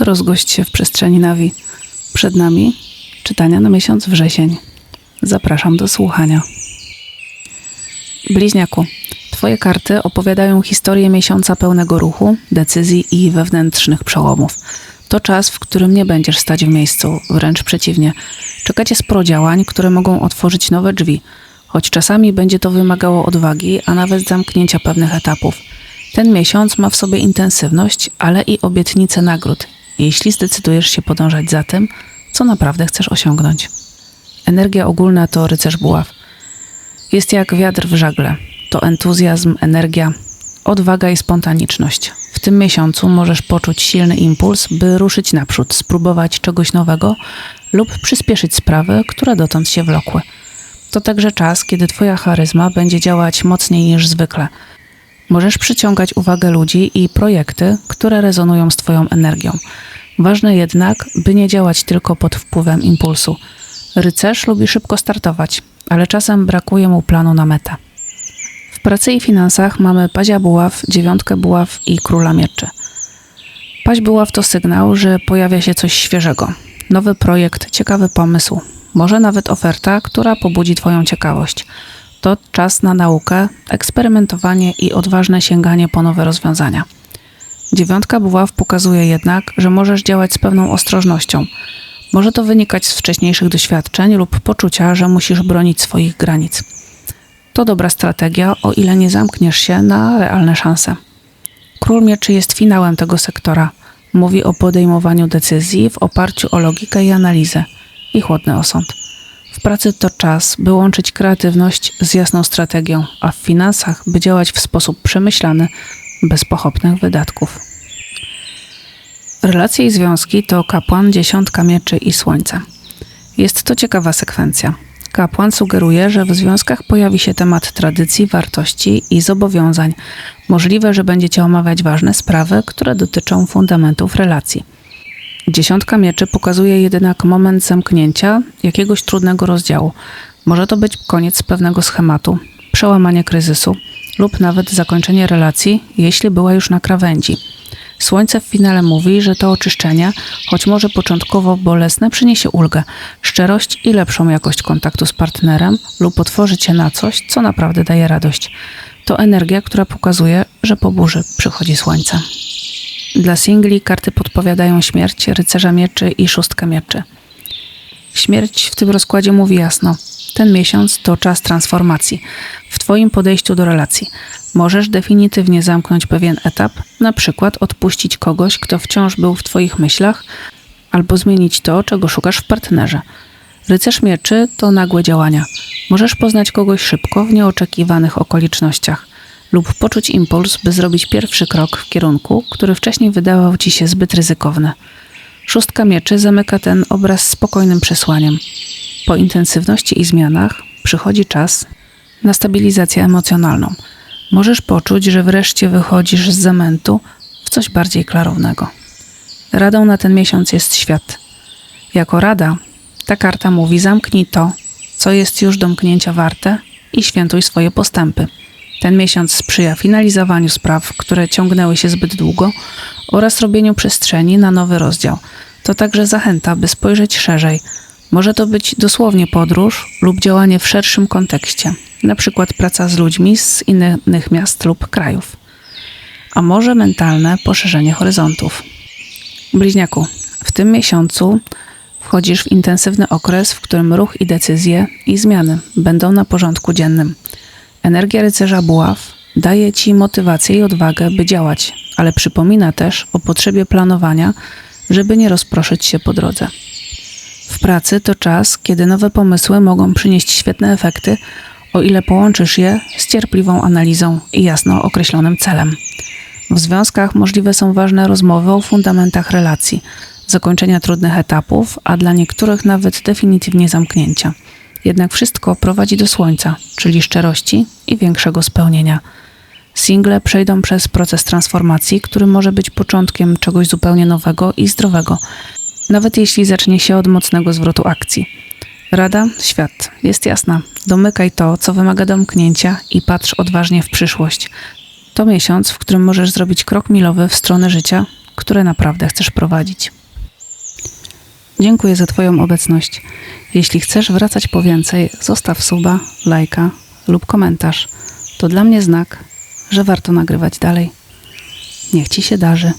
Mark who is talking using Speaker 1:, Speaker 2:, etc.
Speaker 1: Rozgość się w przestrzeni nawi. Przed nami czytania na miesiąc wrzesień. Zapraszam do słuchania. Bliźniaku, Twoje karty opowiadają historię miesiąca pełnego ruchu, decyzji i wewnętrznych przełomów. To czas, w którym nie będziesz stać w miejscu, wręcz przeciwnie. Czekacie sporo działań, które mogą otworzyć nowe drzwi, choć czasami będzie to wymagało odwagi, a nawet zamknięcia pewnych etapów. Ten miesiąc ma w sobie intensywność, ale i obietnicę nagród, jeśli zdecydujesz się podążać za tym, co naprawdę chcesz osiągnąć. Energia ogólna to rycerz buław. Jest jak wiatr w żagle. To entuzjazm, energia, odwaga i spontaniczność. W tym miesiącu możesz poczuć silny impuls, by ruszyć naprzód, spróbować czegoś nowego lub przyspieszyć sprawy, które dotąd się wlokły. To także czas, kiedy Twoja charyzma będzie działać mocniej niż zwykle. Możesz przyciągać uwagę ludzi i projekty, które rezonują z Twoją energią. Ważne jednak, by nie działać tylko pod wpływem impulsu. Rycerz lubi szybko startować, ale czasem brakuje mu planu na metę. W pracy i finansach mamy pazia buław, dziewiątkę buław i króla mieczy. Paź buław to sygnał, że pojawia się coś świeżego. Nowy projekt, ciekawy pomysł, może nawet oferta, która pobudzi Twoją ciekawość. To czas na naukę, eksperymentowanie i odważne sięganie po nowe rozwiązania. Dziewiątka buław pokazuje jednak, że możesz działać z pewną ostrożnością. Może to wynikać z wcześniejszych doświadczeń lub poczucia, że musisz bronić swoich granic. To dobra strategia, o ile nie zamkniesz się na realne szanse. Król Mieczy jest finałem tego sektora. Mówi o podejmowaniu decyzji w oparciu o logikę i analizę i chłodny osąd. W pracy to czas, by łączyć kreatywność z jasną strategią, a w finansach, by działać w sposób przemyślany, bez pochopnych wydatków. Relacje i związki to kapłan, dziesiątka mieczy i słońce. Jest to ciekawa sekwencja. Kapłan sugeruje, że w związkach pojawi się temat tradycji, wartości i zobowiązań. Możliwe, że będziecie omawiać ważne sprawy, które dotyczą fundamentów relacji. Dziesiątka mieczy pokazuje jednak moment zamknięcia jakiegoś trudnego rozdziału. Może to być koniec pewnego schematu, przełamanie kryzysu lub nawet zakończenie relacji, jeśli była już na krawędzi. Słońce w finale mówi, że to oczyszczenie, choć może początkowo bolesne, przyniesie ulgę, szczerość i lepszą jakość kontaktu z partnerem lub otworzy cię na coś, co naprawdę daje radość. To energia, która pokazuje, że po burzy przychodzi słońce. Dla singli karty podpowiadają śmierć, rycerza mieczy i szóstkę mieczy. Śmierć w tym rozkładzie mówi jasno. Ten miesiąc to czas transformacji w Twoim podejściu do relacji. Możesz definitywnie zamknąć pewien etap, na przykład odpuścić kogoś, kto wciąż był w Twoich myślach, albo zmienić to, czego szukasz w partnerze. Rycerz mieczy to nagłe działania. Możesz poznać kogoś szybko w nieoczekiwanych okolicznościach lub poczuć impuls, by zrobić pierwszy krok w kierunku, który wcześniej wydawał ci się zbyt ryzykowny. Szóstka mieczy zamyka ten obraz spokojnym przesłaniem. Po intensywności i zmianach przychodzi czas na stabilizację emocjonalną. Możesz poczuć, że wreszcie wychodzisz z zamętu w coś bardziej klarownego. Radą na ten miesiąc jest świat. Jako rada, ta karta mówi: zamknij to, co jest już domknięcia warte i świętuj swoje postępy. Ten miesiąc sprzyja finalizowaniu spraw, które ciągnęły się zbyt długo oraz robieniu przestrzeni na nowy rozdział. To także zachęta, by spojrzeć szerzej. Może to być dosłownie podróż lub działanie w szerszym kontekście, przykład praca z ludźmi z innych miast lub krajów. A może mentalne poszerzenie horyzontów. Bliźniaku, w tym miesiącu wchodzisz w intensywny okres, w którym ruch i decyzje i zmiany będą na porządku dziennym. Energia rycerza buław daje ci motywację i odwagę, by działać, ale przypomina też o potrzebie planowania, żeby nie rozproszyć się po drodze. W pracy to czas, kiedy nowe pomysły mogą przynieść świetne efekty, o ile połączysz je z cierpliwą analizą i jasno określonym celem. W związkach możliwe są ważne rozmowy o fundamentach relacji, zakończenia trudnych etapów, a dla niektórych nawet definitywnie zamknięcia. Jednak wszystko prowadzi do słońca, czyli szczerości i większego spełnienia. Single przejdą przez proces transformacji, który może być początkiem czegoś zupełnie nowego i zdrowego, nawet jeśli zacznie się od mocnego zwrotu akcji. Rada, świat, jest jasna. Domykaj to, co wymaga domknięcia i patrz odważnie w przyszłość. To miesiąc, w którym możesz zrobić krok milowy w stronę życia, które naprawdę chcesz prowadzić. Dziękuję za Twoją obecność. Jeśli chcesz wracać po więcej, zostaw suba, lajka lub komentarz. To dla mnie znak, że warto nagrywać dalej. Niech Ci się darzy.